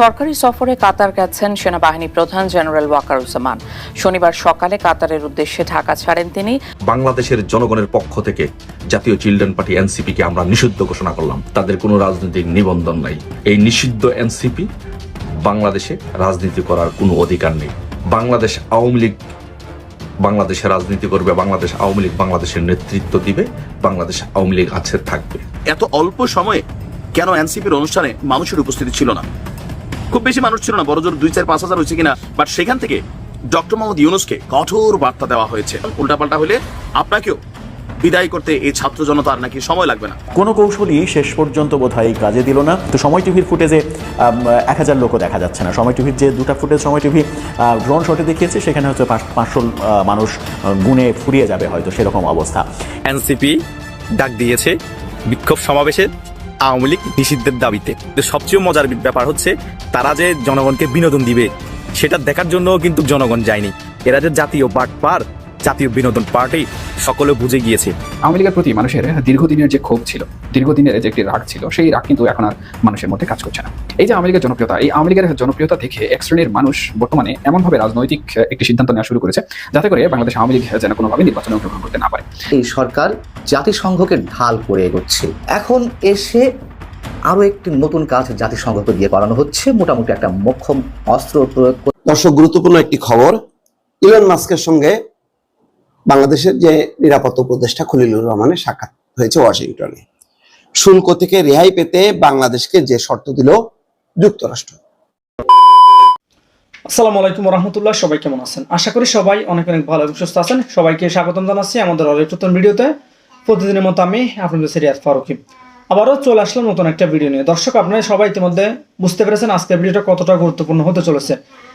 সরকারি সফরে কাতার গেছেন সেনাবাহিনী প্রধান জেনারেল ওয়াকার ওয়াকারুজ্জামান শনিবার সকালে কাতারের উদ্দেশ্যে ঢাকা ছাড়েন তিনি। বাংলাদেশের জনগণের পক্ষ থেকে জাতীয় চিলড্রেন পার্টি এনসিপি কে আমরা নিষিদ্ধ ঘোষণা করলাম। তাদের কোনো রাজনৈতিক নিবন্ধন নাই। এই নিষিদ্ধ এনসিপি বাংলাদেশে রাজনীতি করার কোনো অধিকার নেই। বাংলাদেশ আওয়ামী লীগ বাংলাদেশে রাজনীতি করবে বাংলাদেশ আওয়ামী লীগ বাংলাদেশের নেতৃত্ব দিবে বাংলাদেশ আওয়ামী লীগ আছে থাকবে। এত অল্প সময়ে কেন এনসিপির অনুষ্ঠানে মানুষের উপস্থিতি ছিল না? খুব বেশি মানুষ ছিল না বড় জোর দুই চার পাঁচ হাজার হয়েছে কিনা বাট সেখান থেকে ডক্টর মোহাম্মদ ইউনুসকে কঠোর বার্তা দেওয়া হয়েছে। উল্টাপাল্টা হলে আপনাকেও বিদায় করতে এই ছাত্র জনতার নাকি সময় লাগবে না। কোনো কৌশলই শেষ পর্যন্ত বোধহয় কাজে দিল না। তো সময় টিভির ফুটেজে এক হাজার লোকও দেখা যাচ্ছে না। সময় টিভির যে দুটা ফুটেজ সময় টিভি ড্রোন শটে দেখিয়েছে সেখানে হচ্ছে পাঁচ- পাঁচশো মানুষ গুণে ফুরিয়ে যাবে হয়তো সেরকম অবস্থা। এনসিপি ডাক দিয়েছে বিক্ষোভ সমাবেশে। আওয়ামী লীগ নিষিদ্ধের দাবিতে। সবচেয়ে মজার ব্যাপার হচ্ছে, তারা যে জনগণকে বিনোদন দিবে, সেটা দেখার জন্য কিন্তু জনগণ যায়নি। এরা যে জাতীয় বাটপার জাতীয় বিনোদন পার্টি সকলে বুঝে গিয়েছে। আওয়ামী লীগের প্রতি মানুষের দীর্ঘদিনের যে ক্ষোভ ছিল দীর্ঘদিনের যে একটি রাগ ছিল সেই রাগ কিন্তু এখন আর মানুষের মধ্যে কাজ করছে না। এই যে আওয়ামী লীগের জনপ্রিয়তা এই আওয়ামী লীগের জনপ্রিয়তা দেখে এক শ্রেণির মানুষ বর্তমানে এমনভাবে রাজনৈতিক একটি সিদ্ধান্ত নেওয়া শুরু করেছে যাতে করে বাংলাদেশ আওয়ামী লীগ যেন কোনোভাবে নির্বাচনে অংশগ্রহণ করতে না পারে। এই সরকার জাতিসংঘকে ঢাল করে এগোচ্ছে। এখন এসে আরও একটি নতুন কাজ জাতিসংঘকে দিয়ে করানো হচ্ছে। মোটামুটি একটা মোক্ষম অস্ত্র প্রয়োগ করে দর্শক গুরুত্বপূর্ণ একটি খবর। ইলন মাস্কের সঙ্গে বাংলাদেশের যে নিরাপত্তা উপদেষ্টা খলিলুর রহমানের সাক্ষাৎ হয়েছে ওয়াশিংটনে। শুল্ক থেকে রেহাই পেতে বাংলাদেশকে যে শর্ত দিল যুক্তরাষ্ট্র। আসসালামু আলাইকুম রহমতুল্লাহ সবাই কেমন আছেন? আশা করি সবাই অনেক অনেক ভালো এবং সুস্থ আছেন। সবাইকে স্বাগতম জানাচ্ছি আমাদের অনেক নতুন ভিডিওতে। প্রতিদিনের মতো আমি আপনাদের সিরিয়াস ফারুকি। আবারও চলে আসলাম নতুন একটা ভিডিও নিয়ে। দর্শক, আপনারা সবাই ইতিমধ্যে বুঝতে পেরেছেন আজকের ভিডিওটা কতটা গুরুত্বপূর্ণ হতে চলেছে।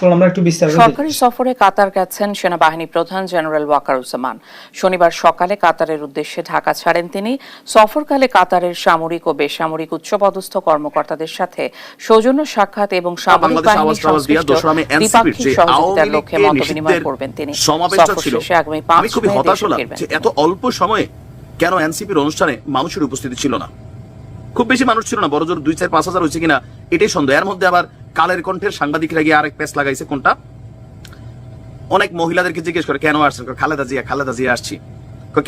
আমরা একটু বিস্তারিত সরকারি সফরে কাতার গেছেন সেনাবাহিনী প্রধান জেনারেল ওয়াকারুজ্জামান শনিবার সকালে কাতারের উদ্দেশ্যে ঢাকা ছাড়েন তিনি। সফরকালে কাতারের সামরিক ও বেসামরিক উচ্চপদস্থ কর্মকর্তাদের সাথে সৌজন্য সাক্ষাৎ এবং সামরিক বাহিনী দ্বিপাক্ষিক সহযোগিতার লক্ষ্যে মত বিনিময় করবেন তিনি। সফর শেষে আগামী পাঁচ মে। এত অল্প সময়ে কেন এনসিপির অনুষ্ঠানে মানুষের উপস্থিতি ছিল না? খুব বেশি মানুষ ছিল না, বড় জোর দুই চার পাঁচ হাজার হয়েছে কিনা এটাই সন্দেহ। এর মধ্যে আবার কালের কণ্ঠের সাংবাদিকরা গিয়ে আরেক পেস লাগাইছে, কোনটা? অনেক মহিলাদেরকে জিজ্ঞেস করে, কেন আসছেন? খালেদা জিয়া খালেদা জিয়া আসছি।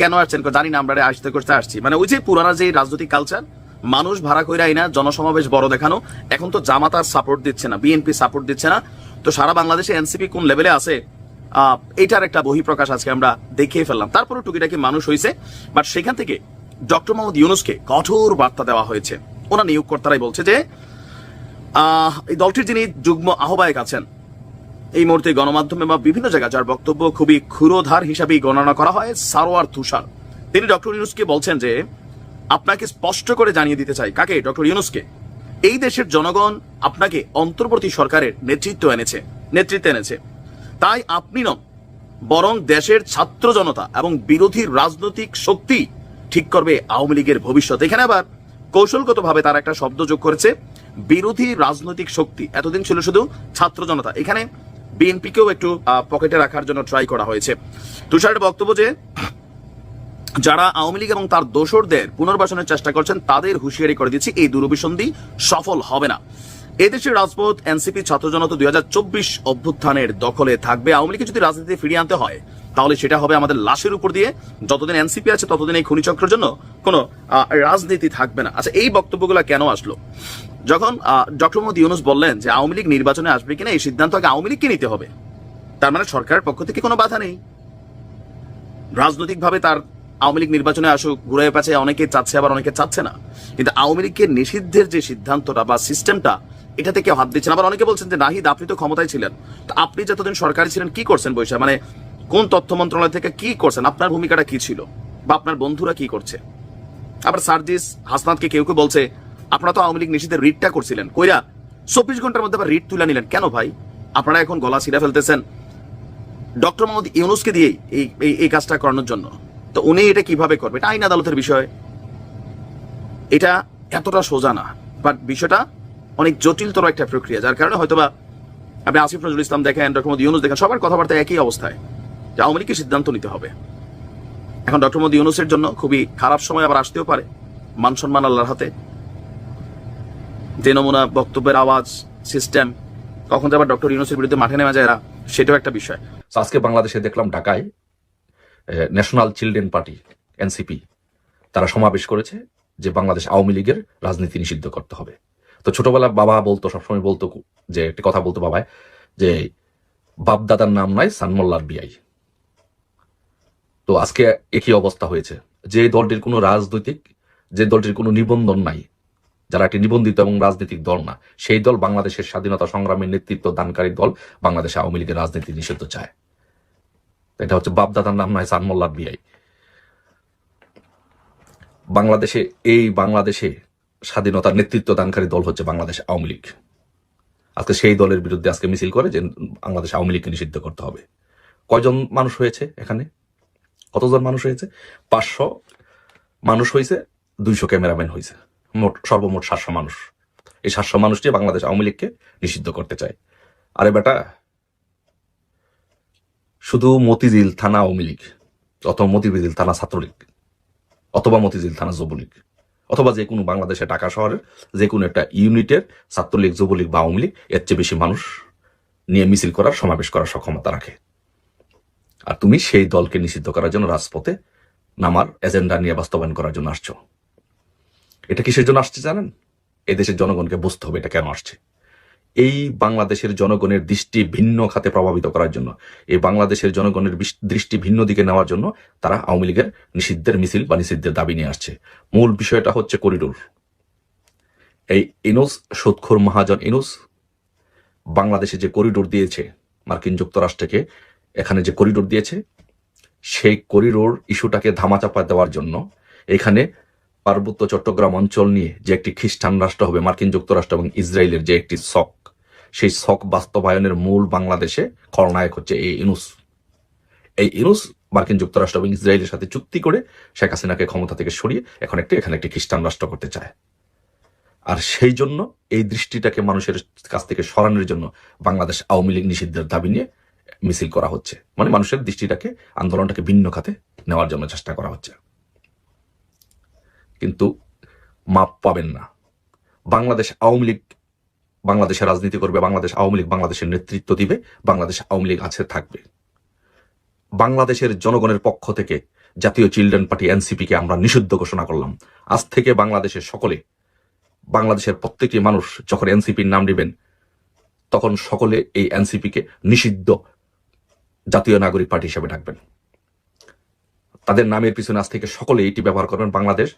কেন আসছেন? জানি না, আমরা আসতে করতে আসছি। মানে ওই যে পুরানা যে রাজনৈতিক কালচার মানুষ ভাড়া করে আইনা জনসমাবেশ বড় দেখানো, এখন তো জামাত আর সাপোর্ট দিচ্ছে না বিএনপি সাপোর্ট দিচ্ছে না। তো সারা বাংলাদেশে এনসিপি কোন লেভেলে আছে? এটার একটা বহিঃপ্রকাশ আজকে আমরা দেখিয়ে ফেললাম। তারপরে টুকিটাকি মানুষ হয়েছে বাট সেখান থেকে ডক্টর মোহাম্মদ ইউনুসকে কঠোর বার্তা দেওয়া হয়েছে। ওনার নিয়োগকর্তারাই বলছে যে এই দলটির যিনি যুগ্ম আহ্বায়ক আছেন, এই মুহূর্তে গণমাধ্যমে বা বিভিন্ন জায়গায় যার বক্তব্য খুবই ক্ষুরোধার হিসাবেই গণনা করা হয়, সারোয়ার তুষার। তিনি ডক্টর ইউনুসকে বলছেন যে, আপনাকে স্পষ্ট করে জানিয়ে দিতে চাই, কাকে? ডক্টর ইউনুসকে। এই দেশের জনগণ আপনাকে অন্তর্বর্তী সরকারের নেতৃত্ব এনেছে নেতৃত্ব এনেছে। তাই আপনি নন, বরং দেশের ছাত্র জনতা এবং বিরোধী রাজনৈতিক শক্তি ঠিক করবে আওয়ামী লীগের ভবিষ্যৎ। এখানে আবার কৌশলগতভাবে তারা একটা শব্দ যোগ করেছে, বিরোধী রাজনৈতিক শক্তি। এতদিন ছিল শুধু ছাত্র জনতা। এখানে বিএনপিকেও একটু পকেটে রাখার জন্য ট্রাই করা হয়েছে। তুষারের বক্তব্য যে, যারা আওয়ামী লীগ এবং তার দোসরদের পুনর্বাসনের চেষ্টা করছেন, তাদের হুঁশিয়ারি করে দিচ্ছি, এই দূরভিসন্ধি সফল হবে না। এদেশের রাজপথ এনসিপি ছাত্র জনতা দুই হাজার চব্বিশ অভ্যুত্থানের দখলে থাকবে। আওয়ামী লীগকে যদি রাজনীতিতে ফিরিয়ে আনতে হয়, তাহলে সেটা হবে আমাদের লাশের উপর দিয়ে। যতদিন এনসিপি আছে, ততদিন এই খনিচক্রের জন্য কোনো রাজনীতি থাকবে না। আচ্ছা এই বক্তব্যগুলো কেন আসলো? যখন ডক্টর মোহাম্মদ ইউনুস বললেন যে আওয়ামী লীগ নির্বাচনে আসবে কিনা, এই সিদ্ধান্ত আগে আওয়ামী লীগকে নিতে হবে। তার মানে সরকারের পক্ষ থেকে কোনো বাধা নেই। রাজনৈতিকভাবে তার আওয়ামী লীগ নির্বাচনে আসুক, ঘুরে পাচ্ছে অনেকে চাচ্ছে, আবার অনেকে চাচ্ছে না। কিন্তু আওয়ামী লীগকে নিষিদ্ধের যে সিদ্ধান্তটা বা সিস্টেমটা এটা থেকে হাত দিচ্ছেন আবার অনেকে বলছেন যে, নাহিদ, আপনি তো ক্ষমতায় ছিলেন। তো আপনি যতদিন সরকারি ছিলেন, কি করছেন বৈশা মানে কোন তথ্য মন্ত্রণালয় থেকে কি করছেন? আপনার ভূমিকাটা কি ছিল? বা আপনার বন্ধুরা কি করছে? আবার সার্জিস হাসনাতকে কেউ কেউ বলছে, আপনারা তো আওয়ামী লীগ নিষিদ্ধের রিটটা করছিলেন। কইরা চব্বিশ ঘণ্টার মধ্যে আবার রিট তুলে নিলেন। কেন ভাই? আপনারা এখন গলা ছিঁড়ে ফেলতেছেন। ডক্টর মোহাম্মদ ইউনুসকে এই, এই- এই কাজটা করানোর জন্য। তো উনি এটা কীভাবে করবে? এটা আইন আদালতের বিষয়। এটা এতটা সোজা না। বাট বিষয়টা অনেক জটিলতর একটা প্রক্রিয়া, যার কারণে হয়তোবা আপনি আসিফ নজরুল ইসলাম দেখেন, ডক্টর মোহাম্মদ ইউনুস দেখেন, সবার কথাবার্তা একই অবস্থায় যে আওয়ামী লীগকে সিদ্ধান্ত নিতে হবে। এখন ডক্টর মোহাম্মদ ইউনুসের জন্য খুবই খারাপ সময় আবার আসতেও পারে, মান সম্মান আল্লাহর হাতে। যে নমুনা বক্তব্যের আওয়াজ সিস্টেম কখন আবার ডক্টর ইউনুসের বিরুদ্ধে মাঠে নেমে যায় সেটাও একটা বিষয়। আজকে বাংলাদেশে দেখলাম ঢাকায় ন্যাশনাল চিলড্রেন পার্টি এনসিপি তারা সমাবেশ করেছে যে বাংলাদেশ আওয়ামী লীগের রাজনীতি নিষিদ্ধ করতে হবে। তো ছোটবেলা বাবা বলতো, সবসময় বলতো যে, একটা কথা বলতো বাবায়, যে বাপ দাদার নাম নাই সানমোল্লার বিআই তো আজকে একই অবস্থা হয়েছে। যে দলটির কোনো রাজনৈতিক, যে দলটির কোনো নিবন্ধন নাই, যারা একটি নিবন্ধিত এবং রাজনৈতিক দল না, সেই দল বাংলাদেশের স্বাধীনতা সংগ্রামের নেতৃত্ব দানকারী দল বাংলাদেশ আওয়ামী লীগের রাজনীতি নিষিদ্ধ চায়। এটা হচ্ছে বাপদাদার নাম নয়, সানমোল্লার বিআই বাংলাদেশে, এই বাংলাদেশে স্বাধীনতার নেতৃত্ব দানকারী দল হচ্ছে বাংলাদেশ আওয়ামী লীগ। আজকে সেই দলের বিরুদ্ধে আজকে মিছিল করে যে বাংলাদেশ আওয়ামী লীগকে নিষিদ্ধ করতে হবে। কয়জন মানুষ হয়েছে এখানে? কতজন মানুষ হয়েছে? পাঁচশো মানুষ হয়েছে, দুইশো ক্যামেরাম্যান হয়েছে। মোট, সর্বমোট সাতশো মানুষ। এই সাতশো মানুষটি বাংলাদেশ আওয়ামী লীগকে নিষিদ্ধ করতে চায়। আরে বেটা, শুধু মতিঝিল থানা আওয়ামী লীগ, অথবা মতিঝিল থানা ছাত্রলীগ, অথবা মতিঝিল থানা যুবলীগ। অথবা যে কোনো বাংলাদেশে ঢাকা শহরের যে কোনো একটা ইউনিটের ছাত্রলীগ, যুবলীগ বা আওয়ামী লীগ, এর চেয়ে বেশি মানুষ নিয়ে মিছিল করার, সমাবেশ করার সক্ষমতা রাখে। আর তুমি সেই দলকে নিষিদ্ধ করার জন্য রাজপথে নামার এজেন্ডা নিয়ে বাস্তবায়ন করার জন্য আসছো। এটা কিসের জন্য আসছে জানেন? এদেশের জনগণকে বুঝতে হবে এটা কেন আসছে। এই বাংলাদেশের জনগণের দৃষ্টি ভিন্ন খাতে প্রভাবিত করার জন্য, এই বাংলাদেশের জনগণের দৃষ্টি ভিন্ন দিকে নেওয়ার জন্য তারা আওয়ামী লীগের নিষিদ্ধের মিছিল বা নিষিদ্ধের দাবি নিয়ে আসছে। মূল বিষয়টা হচ্ছে করিডোর। এই ইনুস সুৎখোর মহাজন ইনুস, বাংলাদেশে যে করিডোর দিয়েছে, মার্কিন যুক্তরাষ্ট্রকে, এখানে যে করিডোর দিয়েছে, সেই করিডোর ইস্যুটাকে ধামাচাপা দেওয়ার জন্য এখানে পার্বত্য চট্টগ্রাম অঞ্চল নিয়ে যে একটি খ্রিস্টান রাষ্ট্র হবে, মার্কিন যুক্তরাষ্ট্র এবং ইসরায়েলের যে একটি শক সেই শক বাস্তবায়নের মূল বাংলাদেশে খলনায়ক হচ্ছে এই ইনুস। এই ইনুস মার্কিন যুক্তরাষ্ট্র এবং ইসরায়েলের সাথে চুক্তি করে শেখ হাসিনাকে ক্ষমতা থেকে সরিয়ে এখন একটি এখানে একটি খ্রিস্টান রাষ্ট্র করতে চায়। আর সেই জন্য এই দৃষ্টিটাকে মানুষের কাছ থেকে সরানোর জন্য বাংলাদেশ আওয়ামী লীগ নিষিদ্ধের দাবি নিয়ে মিছিল করা হচ্ছে। মানে মানুষের দৃষ্টিটাকে, আন্দোলনটাকে ভিন্ন খাতে নেওয়ার জন্য চেষ্টা করা হচ্ছে। কিন্তু মাপ পাবেন না। বাংলাদেশ আওয়ামী লীগ বাংলাদেশে রাজনীতি করবে, বাংলাদেশ আওয়ামী লীগ বাংলাদেশের নেতৃত্ব দিবে, বাংলাদেশ আওয়ামী লীগ আছে, থাকবে। বাংলাদেশের জনগণের পক্ষ থেকে জাতীয় চিলড্রেন পার্টি এনসিপিকে আমরা নিষিদ্ধ ঘোষণা করলাম। আজ থেকে বাংলাদেশের সকলে, বাংলাদেশের প্রত্যেকটি মানুষ যখন এনসিপির নাম নেবেন, তখন সকলে এই এনসিপিকে নিষিদ্ধ জাতীয় নাগরিক পার্টি হিসেবে ডাকবেন। তাদের নামের পিছনে আজ থেকে সকলে এটি ব্যবহার করবেন, বাংলাদেশ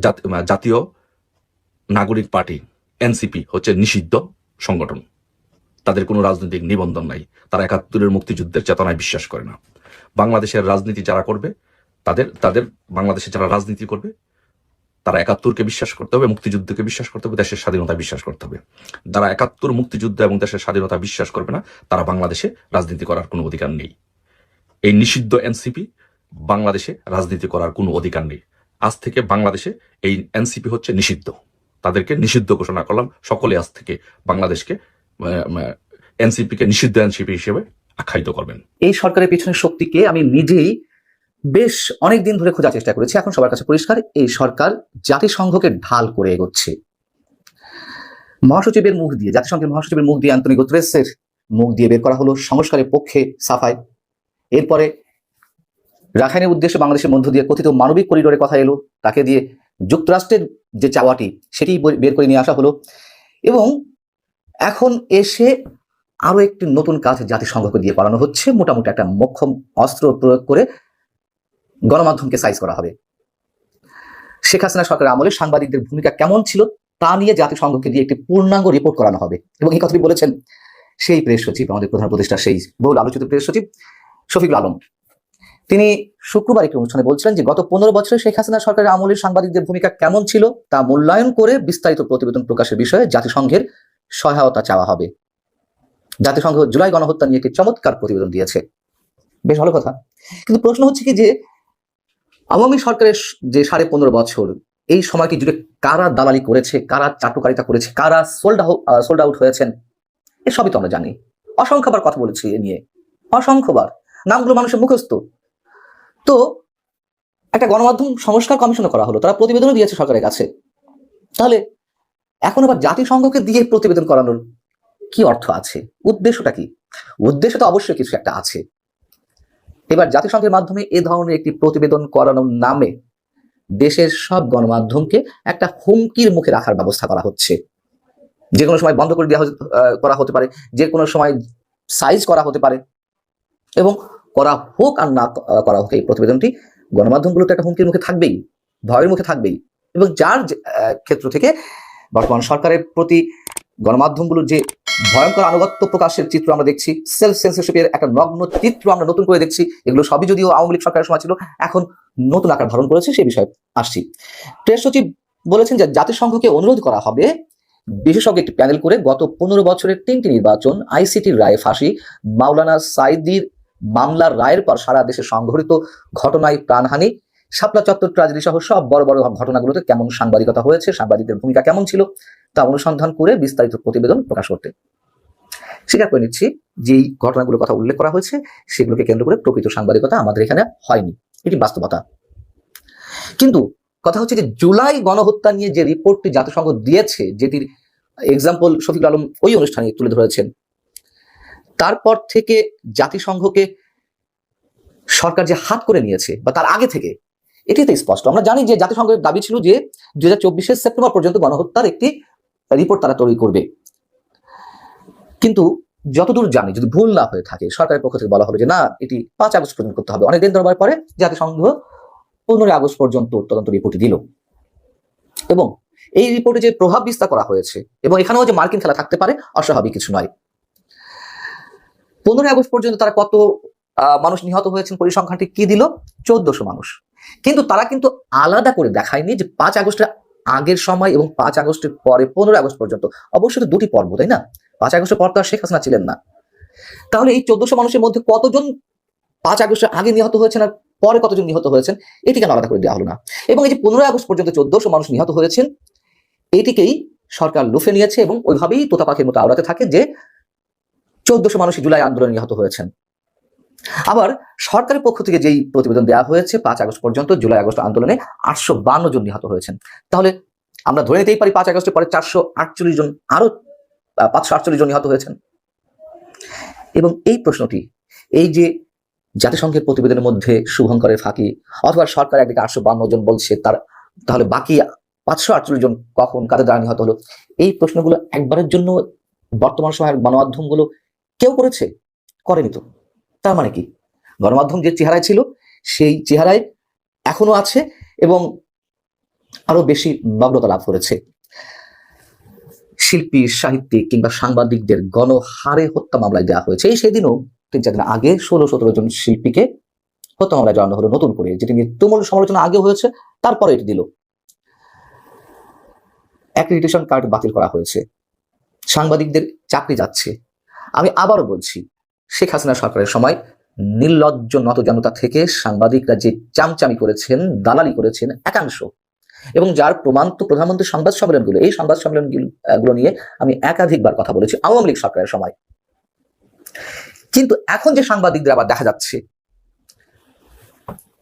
জাত- জাতীয় নাগরিক পার্টি। এনসিপি হচ্ছে নিষিদ্ধ সংগঠন। তাদের কোনো রাজনৈতিক নিবন্ধন নাই। তারা একাত্তরের মুক্তিযুদ্ধের চেতনায় বিশ্বাস করে না। বাংলাদেশের রাজনীতি যারা করবে, তাদের তাদের বাংলাদেশে যারা রাজনীতি করবে, তারা একাত্তরকে বিশ্বাস করতে হবে, মুক্তিযুদ্ধকে বিশ্বাস করতে হবে, দেশের স্বাধীনতা বিশ্বাস করতে হবে। যারা একাত্তর মুক্তিযুদ্ধ এবং দেশের স্বাধীনতা বিশ্বাস করবে না, তারা বাংলাদেশে রাজনীতি করার কোনো অধিকার নেই। এই নিষিদ্ধ এনসিপি বাংলাদেশে রাজনীতি করার কোনো অধিকার নেই। আজ থেকে বাংলাদেশে এই এনসিপি হচ্ছে নিষিদ্ধ। তাদেরকে নিষিদ্ধ ঘোষণা করলাম। সকলে আজ থেকে বাংলাদেশকে এনসিপি কে নিষিদ্ধ এনসিপি হিসেবে আখ্যায়িত করবেন। এই সরকারের পেছনে শক্তিকে আমি নিজেই বেশ অনেক দিন ধরে খোঁজার চেষ্টা করেছি। এখন সবার কাছে পরিষ্কার, এই সরকার জাতিসংঘকে ঢাল করে এগোচ্ছে। মহাসচিবের মুখ দিয়ে, জাতিসংঘের মহাসচিবের মুখ দিয়ে অ্যান্টনি গুতরেসের মুখ দিয়ে বের করা হলো সংস্কারের পক্ষে সাফাই। এরপরে রাখাইনের উদ্দেশ্যে বাংলাদেশের মধ্য দিয়ে কথিত মানবিক করিডোরের কথা এলো, তাকে দিয়ে যুক্তরাষ্ট্রের যে চাওয়াটি, সেটি বের করে নিয়ে আসা হলো। এবং এখন এসে আরও একটি নতুন কাজ জাতিসংঘকে দিয়ে করানো হচ্ছে। মোটামুটি একটা মক্ষম অস্ত্র প্রয়োগ করে গণমাধ্যমকে সাইজ করা হবে। শেখ হাসিনা সরকারের আমলে সাংবাদিকদের ভূমিকা কেমন ছিল, তা নিয়ে জাতিসংঘকে দিয়ে একটি পূর্ণাঙ্গ রিপোর্ট করানো হবে। এবং এই কথাটি বলেছেন সেই প্রেস সচিব, আমাদের প্রধান উপদেষ্টা সেই বহুল আলোচিত প্রেস সচিব শফিকুল আলম। তিনি শুক্রবার একটি অনুষ্ঠানে বলছিলেন যে গত পনেরো বছরে শেখ হাসিনা সরকারের আমলের সাংবাদিকদের ভূমিকা কেমন ছিল তা মূল্যায়ন করে বিস্তারিত প্রতিবেদন প্রকাশের বিষয়ে জাতিসংঘের সহায়তা চাওয়া হবে। জাতিসংঘ জুলাই গণহত্যা নিয়ে একটি চমৎকার প্রতিবেদন দিয়েছে। বেশ ভালো কথা। কিন্তু প্রশ্ন হচ্ছে কি যে, আওয়ামী সরকারের যে সাড়ে পনেরো বছর, এই সময়কে জুড়ে কারা দালালি করেছে, কারা চাটুকারিতা করেছে, কারা সোল্ড সোল্ড আউট হয়েছেন, এসবই তো আমরা জানি। অসংখ্যবার কথা বলেছি এ নিয়ে। অসংখ্যবার। নামগুলো মানুষের মুখস্থ। তো একটা গণমাধ্যম সংস্কার কমিশনও করা হলো, তারা প্রতিবেদনও দিয়েছে সরকারের কাছে। তাহলে এখন আবার জাতিসংঘকে দিয়ে প্রতিবেদন করানোর কি অর্থ আছে? উদ্দেশ্যটা কি? উদ্দেশ্য তো অবশ্যই কিছু একটা আছে। এবার জাতিসংঘের মাধ্যমে এ ধরনের একটি প্রতিবেদন করানোর নামে দেশের সব গণমাধ্যমকে একটা হুমকির মুখে রাখার ব্যবস্থা করা হচ্ছে। যে কোনো সময় বন্ধ করে দেওয়া করা হতে পারে, যে কোনো সময় সাইজ করা হতে পারে। এবং করা হোক আর না করা হোক, এই প্রতিবেদনটি গণমাধ্যমগুলো তো একটা হুমকির মুখে থাকবেই, ভয়ের মুখে থাকবেই। এবং যার ক্ষেত্র থেকে বর্তমান সরকারের প্রতি গণমাধ্যমগুলোর যে ভয়ঙ্কর আনুগত্য প্রকাশের চিত্র আমরা দেখছি সেলফ সেন্সরশিপের একটা নগ্ন চিত্র আমরা নতুন করে দেখছি, এগুলো সবই যদিও আওয়ামী লীগ সরকারের সময় ছিল, এখন নতুন আকার ধারণ করেছে সেই বিষয়ে আসছি। প্রেস সচিব বলেছেন যে জাতিসংঘকে অনুরোধ করা হবে, বিশেষজ্ঞ একটি প্যানেল করে গত পনেরো বছরের তিনটি নির্বাচন, আইসিটির রায় ফাঁসি, মাওলানা সাইদির মামলার রায়ের পর সারা দেশে সংঘটিত ঘটনায় প্রাণহানি। শাপলা চত্বর ট্রাজেডি সহ সব বড় বড় ঘটনাগুলোতে কেমন সাংবাদিকতা হয়েছে, সাংবাদিকদের ভূমিকা কেমন ছিল, তা অনুসন্ধান করে বিস্তারিত প্রতিবেদন প্রকাশ করতে। স্বীকার করে নিচ্ছি, যেই ঘটনাগুলোর কথা উল্লেখ করা হয়েছে, সেগুলোকে কেন্দ্র করে প্রকৃত সাংবাদিকতা আমাদের এখানে হয়নি। এটি বাস্তবতা। কিন্তু কথা হচ্ছে যে জুলাই গণহত্যা নিয়ে যে রিপোর্টটি জাতিসংঘ দিয়েছে, যেটির এক্সাম্পল শফিক আলম ওই অনুষ্ঠানে তুলে ধরেছেন তারপর থেকে জাতিসংঘকে সরকার যে হাত করে নিয়েছে বা তার আগে থেকে এটি তো স্পষ্ট। আমরা জানি যে জাতিসংঘের দাবি ছিল যে দু হাজার সেপ্টেম্বর পর্যন্ত গণহত্যার একটি রিপোর্ট তারা তৈরি করবে। কিন্তু যতদূর জানি, যদি ভুল না হয়ে থাকে, সরকারের পক্ষ থেকে বলা হলো যে না, এটি পাঁচ আগস্ট পর্যন্ত করতে হবে, অনেক দিন দরবার পরে জাতিসংঘ পনেরোই আগস্ট পর্যন্ত তদন্ত রিপোর্টটি দিল। এবং এই রিপোর্টে যে প্রভাব বিস্তার করা হয়েছে, এবং এখানেও যে মার্কিন খেলা থাকতে পারে, অস্বাভাবিক কিছু নয়। পনেরোই আগস্ট পর্যন্ত তারা কত মানুষ নিহত হয়েছেন, পরিসংখ্যানটি কি দিল? চোদ্দশো মানুষ। কিন্তু তারা কিন্তু আলাদা করে দেখায়নি যে পাঁচ আগস্টের আগের সময় এবং পাঁচ আগস্টের পরে, পনেরোই আগস্ট পর্যন্ত। অবশ্যই দুটি পর্ব, তাই না? পাঁচ আগস্টের পর তো আর শেখ হাসিনা ছিলেন না। তাহলে এই চোদ্দশো মানুষের মধ্যে কতজন পাঁচ আগস্টের আগে নিহত হয়েছেন আর পরে কতজন নিহত হয়েছেন এটি কেন আলাদা করে দেওয়া হলো না। এবং এই যে পনেরোই আগস্ট পর্যন্ত চোদ্দশো মানুষ নিহত হয়েছেন, এটিকেই সরকার লুফে নিয়েছে এবং ওইভাবেই তোতা পাখির মতো আওড়াতে থাকে যে চোদ্দশো মানুষ জুলাই আন্দোলনে নিহত হয়েছেন। আবার সরকারের পক্ষ থেকে যেই প্রতিবেদন দেওয়া হয়েছে, পাঁচ আগস্ট পর্যন্ত জুলাই আগস্ট আন্দোলনে আটশো বান্ন জন নিহত হয়েছেন। তাহলে আমরা ধরে নিতেই পারি পাঁচ আগস্টের পরে চারশো আটচল্লিশ জন, আরও পাঁচশো আটচল্লিশ জন নিহত হয়েছেন। এবং এই প্রশ্নটি, এই যে জাতিসংঘের প্রতিবেদনের মধ্যে শুভঙ্করের ফাঁকি, অথবা সরকার একদিকে আটশো বান্ন জন বলছে, তার, তাহলে বাকি পাঁচশো আটচল্লিশ জন কখন, কাদের দ্বারা নিহত হলো? এই প্রশ্নগুলো একবারের জন্য বর্তমান সময়ের গণমাধ্যমগুলো কেউ করেছে? করেনি তো। তার মানে কি? গণমাধ্যম যে চেহারায় ছিল, সেই চেহারায় এখনও আছে এবং আরও বেশি নগ্নতা লাভ করেছে। শিল্পী, সাহিত্যিক কিংবা সাংবাদিকদের গণহারে হত্যা মামলায় দেওয়া হয়েছে। এই সেদিনও তিন চার দিন আগে ষোলো সতেরো জন শিল্পীকে হত্যা মামলায় জানানো হলো নতুন করে, যেটি নিয়ে তুমুল সমালোচনা আগে হয়েছে তারপরে এটি দিল। অ্যাক্রিডিটেশন কার্ড বাতিল করা হয়েছে। সাংবাদিকদের চাকরি যাচ্ছে। আমি আবারও বলছি, শেখ হাসিনা সরকারের সময় নির্লজ্জ নত জনতা থেকে সাংবাদিকরা যে চামচামি করেছেন, দালালি করেছেন একাংশ। এবং যার প্রমাণ তো প্রধানমন্ত্রী সংবাদ সম্মেলনগুলো, এই সংবাদ সম্মেলনগুলো, গুলো নিয়ে আমি একাধিকবার কথা বলেছি আওয়ামী লীগ সরকারের সময়। কিন্তু এখন যে সাংবাদিকদের আবার দেখা যাচ্ছে,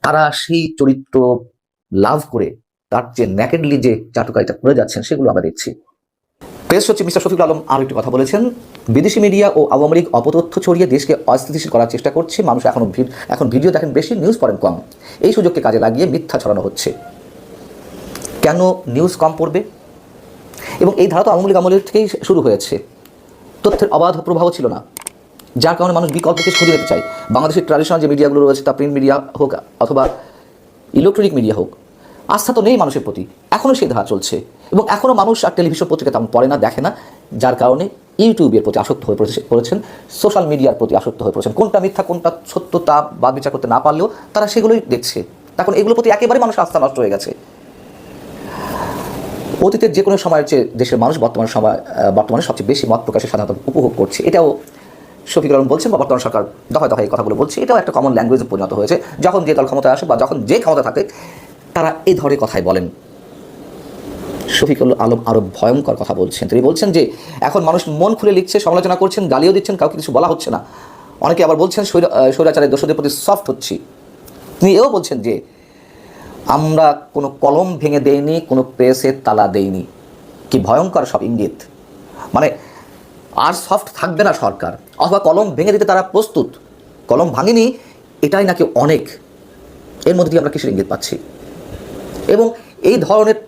তারা সেই চরিত্র লাভ করে, তার যে ন্যাকেডলি যে চাটুকারিতা করে যাচ্ছেন, সেগুলো আমরা দেখছি। প্রেস সচিব মিস্টার শফিকুল আলম আরও একটি কথা বলেছেন, বিদেশি মিডিয়া ও আওয়ামী লীগ অপতথ্য ছড়িয়ে দেশকে অস্থিতিশীল করার চেষ্টা করছে, মানুষ এখন ভিড- এখন ভিডিও দেখেন বেশি নিউজ পড়েন কম। এই সুযোগকে কাজে লাগিয়ে মিথ্যা ছড়ানো হচ্ছে। কেন নিউজ কম পড়বে? এবং এই ধারা তো আওয়ামী লীগ আমলের থেকেই শুরু হয়েছে। তথ্যের অবাধ প্রভাব ছিল না। যার কারণে মানুষ বিকল্পকে খুঁজে পেতে চায়। বাংলাদেশের ট্র্যাডিশনাল যে মিডিয়াগুলো রয়েছে, তা প্রিন্ট মিডিয়া হোক অথবা ইলেকট্রনিক মিডিয়া হোক আস্থা তো নেই মানুষের প্রতি। এখনও সেই ধারা চলছে। এবং এখনও মানুষ আর টেলিভিশন পত্রিকা তেমন পড়ে না, দেখে না, যার কারণে ইউটিউবের প্রতি আসক্ত হয়ে পড়েছে- পড়েছেন সোশ্যাল মিডিয়ার প্রতি আসক্ত হয়ে পড়েছেন। কোনটা মিথ্যা, কোনটা সত্য তা বাদ বিচার করতে না পারলেও তারা সেগুলোই দেখছে। তখন এগুলোর প্রতি একেবারে মানুষের আস্থা নষ্ট হয়ে গেছে। অতীতের যে কোনো সময়ের চেয়ে দেশের মানুষ বর্তমান সময় বর্তমানে সবচেয়ে বেশি মত প্রকাশের সাধারণত উপভোগ করছে। এটাও শফিকুর রহমান বলছেন বা বর্তমান সরকার দফায় দফায় এই কথাগুলো বলছে। এটাও একটা কমন ল্যাঙ্গুয়েজে পরিণত হয়েছে। যখন যে দল ক্ষমতায় আসে বা যখন যে ক্ষমতা থাকে তারা এই ধরনের কথাই বলেন। শফিকুল আলম আরও ভয়ঙ্কর কথা বলছেন। তিনি বলছেন যে, এখন মানুষ মন খুলে লিখছে, সমালোচনা করছেন, গালিও দিচ্ছেন, কাউকে কিছু বলা হচ্ছে না। অনেকে আবার বলছেন, স্বৈরা- স্বৈরাচারের দোষদের প্রতি সফট হচ্ছি। তিনি এও বলছেন যে, আমরা কোনো কলম ভেঙে দেইনি, কোনো প্রেসে তালা দেইনি। কি ভয়ঙ্কর সব ইঙ্গিত। মানে আর সফট থাকবে না সরকার। অথবা কলম ভেঙে দিতে তারা প্রস্তুত। কলম ভাঙেনি, এটাই নাকি অনেক। এর মধ্যে দিয়ে আমরা কিসের ইঙ্গিত পাচ্ছি? এবং এই ধরনের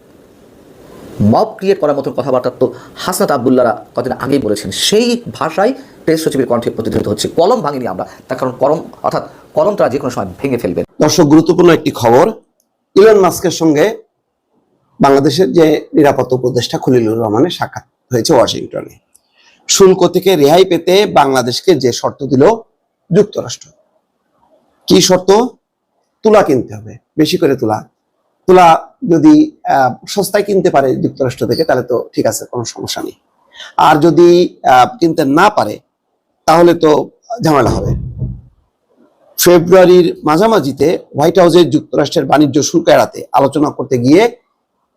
মব ক্রিয়েট করার মতন কথাবার্তা তো হাসনাত আবদুল্লারা কদিন আগেই বলেছেন। সেই ভাষায় প্রেস সচিবের কণ্ঠে প্রতিধ্বনিত হচ্ছে। কলম ভাঙেনি আমরা। তার কারণ কলম, অর্থাৎ কলম তারা যে কোনো সময় ভেঙে ফেলবেন দর্শক, গুরুত্বপূর্ণ একটি খবর। ইলন মাস্কের সঙ্গে বাংলাদেশের যে নিরাপত্তা উপদেষ্টা খলিলুর রহমানের সাক্ষাৎ হয়েছে ওয়াশিংটনে। শুল্ক থেকে রেহাই পেতে বাংলাদেশকে যে শর্ত দিল যুক্তরাষ্ট্র। কি শর্ত? তুলা কিনতে হবে। বেশি করে তুলা তুলা যদি সস্তায় কিনতে পারে যুক্তরাষ্ট্র থেকে, তাহলে তো ঠিক আছে, কোনো সমস্যা নেই। আর যদি কিনতে না পারে, তাহলে তো ঝামেলা হবে। ফেব্রুয়ারির মাঝামাঝিতে হোয়াইট হাউসে যুক্তরাষ্ট্রের বাণিজ্য শুল্ক এড়াতে আলোচনা করতে গিয়ে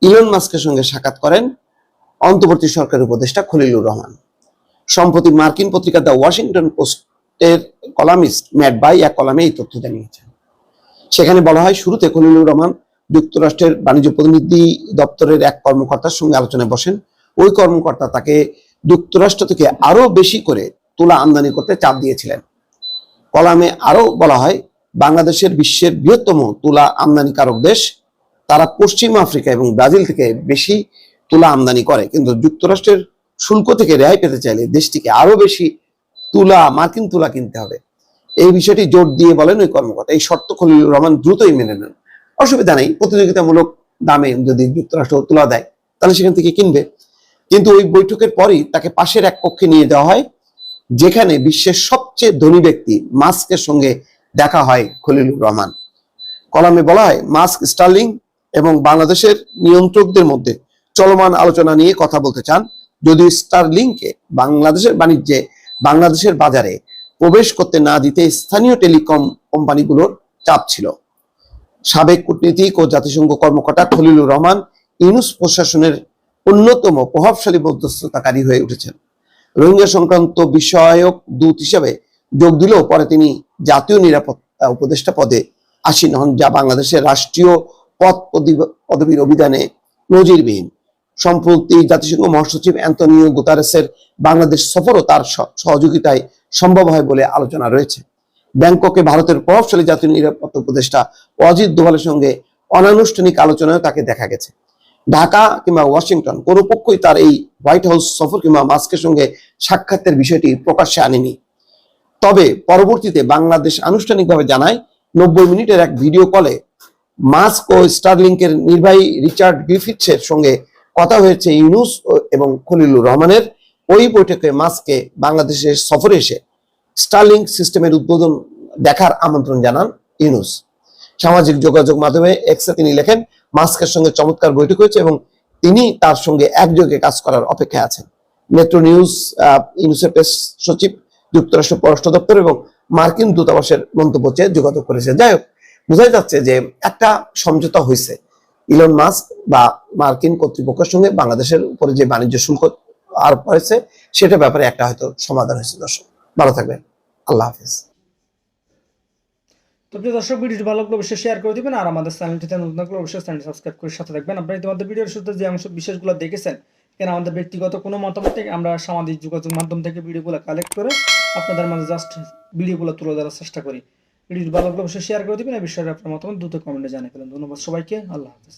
ইলন মাস্কের সঙ্গে সাক্ষাৎ করেন অন্তর্বর্তী সরকারের উপদেষ্টা খলিলুর রহমান। সম্প্রতি মার্কিন পত্রিকা দ্য ওয়াশিংটন পোস্টের কলামিস্ট ম্যাট বাই এক কলামে এই তথ্য জানিয়েছেন। সেখানে বলা হয়, শুরুতে খলিলুর রহমান যুক্তরাষ্ট্রের বাণিজ্য প্রতিনিধি দপ্তরের এক কর্মকর্তার সঙ্গে আলোচনায় বসেন। ওই কর্মকর্তা তাকে যুক্তরাষ্ট্র থেকে আরও বেশি করে তুলা আমদানি করতে চাপ দিয়েছিলেন। কলামে আরও বলা হয়, বাংলাদেশের বিশ্বের বৃহত্তম তুলা আমদানিকারক দেশ। তারা পশ্চিম আফ্রিকা এবং ব্রাজিল থেকে বেশি তুলা আমদানি করে। কিন্তু যুক্তরাষ্ট্রের শুল্ক থেকে রেহাই পেতে চাইলে দেশটিকে আরও বেশি তুলা, মার্কিন তুলা কিনতে হবে। এই বিষয়টি জোর দিয়ে বলেন ওই কর্মকর্তা। এই শর্ত খলিলুর রহমান দ্রুতই মেনে নেন। অসুবিধা নেই। প্রতিযোগিতামূলক দামে যদি যুক্তরাষ্ট্র তুলা দেয়, তাহলে সেখান থেকে কিনবে। কিন্তু ওই বৈঠকের পরই তাকে পাশের এক কক্ষে নিয়ে যাওয়া হয়, যেখানে বিশ্বের সবচেয়ে ধনী ব্যক্তি মাস্কের সঙ্গে দেখা হয় খলিলুর রহমান। কলামে বলা হয়, মাস্ক স্টার্লিং এবং বাংলাদেশের নিয়ন্ত্রকদের মধ্যে চলমান আলোচনা নিয়ে কথা বলতে চান। যদিও স্টারলিংকে বাংলাদেশের বাণিজ্যে, বাংলাদেশের বাজারে প্রবেশ করতে না দিতে স্থানীয় টেলিকম কোম্পানিগুলোর চাপ ছিল। সাবেক কূটনীতিক ও জাতিসংঘ কর্মকর্তা খলিলুর রহমান ইউনুস প্রশাসনের অন্যতম প্রভাবশালী মধ্যস্থতাকারী হয়ে উঠেছেন। রোহিঙ্গা সংক্রান্ত বিষয়ক দূত হিসেবে যোগ দিলেও পরে তিনি জাতীয় নিরাপত্তা উপদেষ্টা পদে আসীন হন, যা বাংলাদেশের রাষ্ট্রীয় পদ পদবীর অভিধানে নজিরবিহীন। সম্প্রতি জাতিসংঘ মহাসচিব অ্যান্তনিও গুতারেসের বাংলাদেশ সফরও তার সহযোগিতায় সম্ভব হয় বলে আলোচনা রয়েছে। ব্যাংককে ভারতের প্রভাবশালী জাতীয় নিরাপত্তা উপদেষ্টা অজিত দোভালের সঙ্গে অনানুষ্ঠানিক আলোচনায় তাকে দেখা গেছে। ঢাকা কিংবা ওয়াশিংটন, কোনো পক্ষই তার এই হোয়াইট হাউস সফর কিংবা মাস্কের সঙ্গে সাক্ষাতের বিষয়টি প্রকাশ্যে আনেনি। তবে পরবর্তীতে বাংলাদেশ আনুষ্ঠানিকভাবে জানায়, নব্বই মিনিটের এক ভিডিও কলে মাস্ক ও স্টারলিংকের নির্বাহী রিচার্ড গ্রিফিথসের সঙ্গে কথা হয়েছে ইউনুস এবং খলিলুর রহমানের। ওই বৈঠকে মাস্ককে বাংলাদেশের সফরে এসে স্টারলিং সিস্টেমের উদ্বোধন দেখার আমন্ত্রণ জানান ইউনুস। সামাজিক যোগাযোগ মাধ্যমে এক্সে তিনি লেখেন, মাস্কের সঙ্গে চমৎকার বৈঠক হয়েছে এবং তিনি তার সঙ্গে একযোগে কাজ করার অপেক্ষায় আছেন। মেট্রো নিউজ ইউনুসের প্রেস সচিব, যুক্তরাষ্ট্র পররাষ্ট্র দপ্তর এবং মার্কিন দূতাবাসের মন্তব্য চেয়ে যোগাযোগ করেছে যাই হোক, বোঝাই যাচ্ছে যে একটা সমঝোতা হয়েছে। ইলন মাস্ক বা মার্কিন কর্তৃপক্ষের সঙ্গে বাংলাদেশের উপরে যে বাণিজ্য শুল্ক আরোপ হয়েছে সেটা ব্যাপারে একটা হয়তো সমাধান হয়েছে দর্শক। ভালো থাকবেন। আল্লাহ হাফিজ তো প্রিয় দর্শক, ভিডিওটি ভালো লাগলে অবশ্যই শেয়ার করে দিবেন, আর আমাদের চ্যানেলটিতে নতুন থাকলে অবশ্যই চ্যানেলটি সাবস্ক্রাইব করে সাথে থাকবেন। আপনারা ইতিমধ্যে ভিডিওর শুরুতে যে অংশ বিশেষগুলো দেখেছেন এখানে আমাদের ব্যক্তিগত কোনো মতামত থেকে আমরা সামাজিক যোগাযোগ মাধ্যম থেকে ভিডিওগুলো কালেক্ট করে আপনাদের মাঝে জাস্ট ভিডিওগুলো তুলে ধরার চেষ্টা করি। ভিডিওটি ভালো লাগলে অবশ্যই শেয়ার করে দিবেন, এই বিষয়ে আপনার মতামত দ্রুত কমেন্টে জানিয়ে ফেলেন। ধন্যবাদ সবাইকে, আল্লাহ হাফিজ।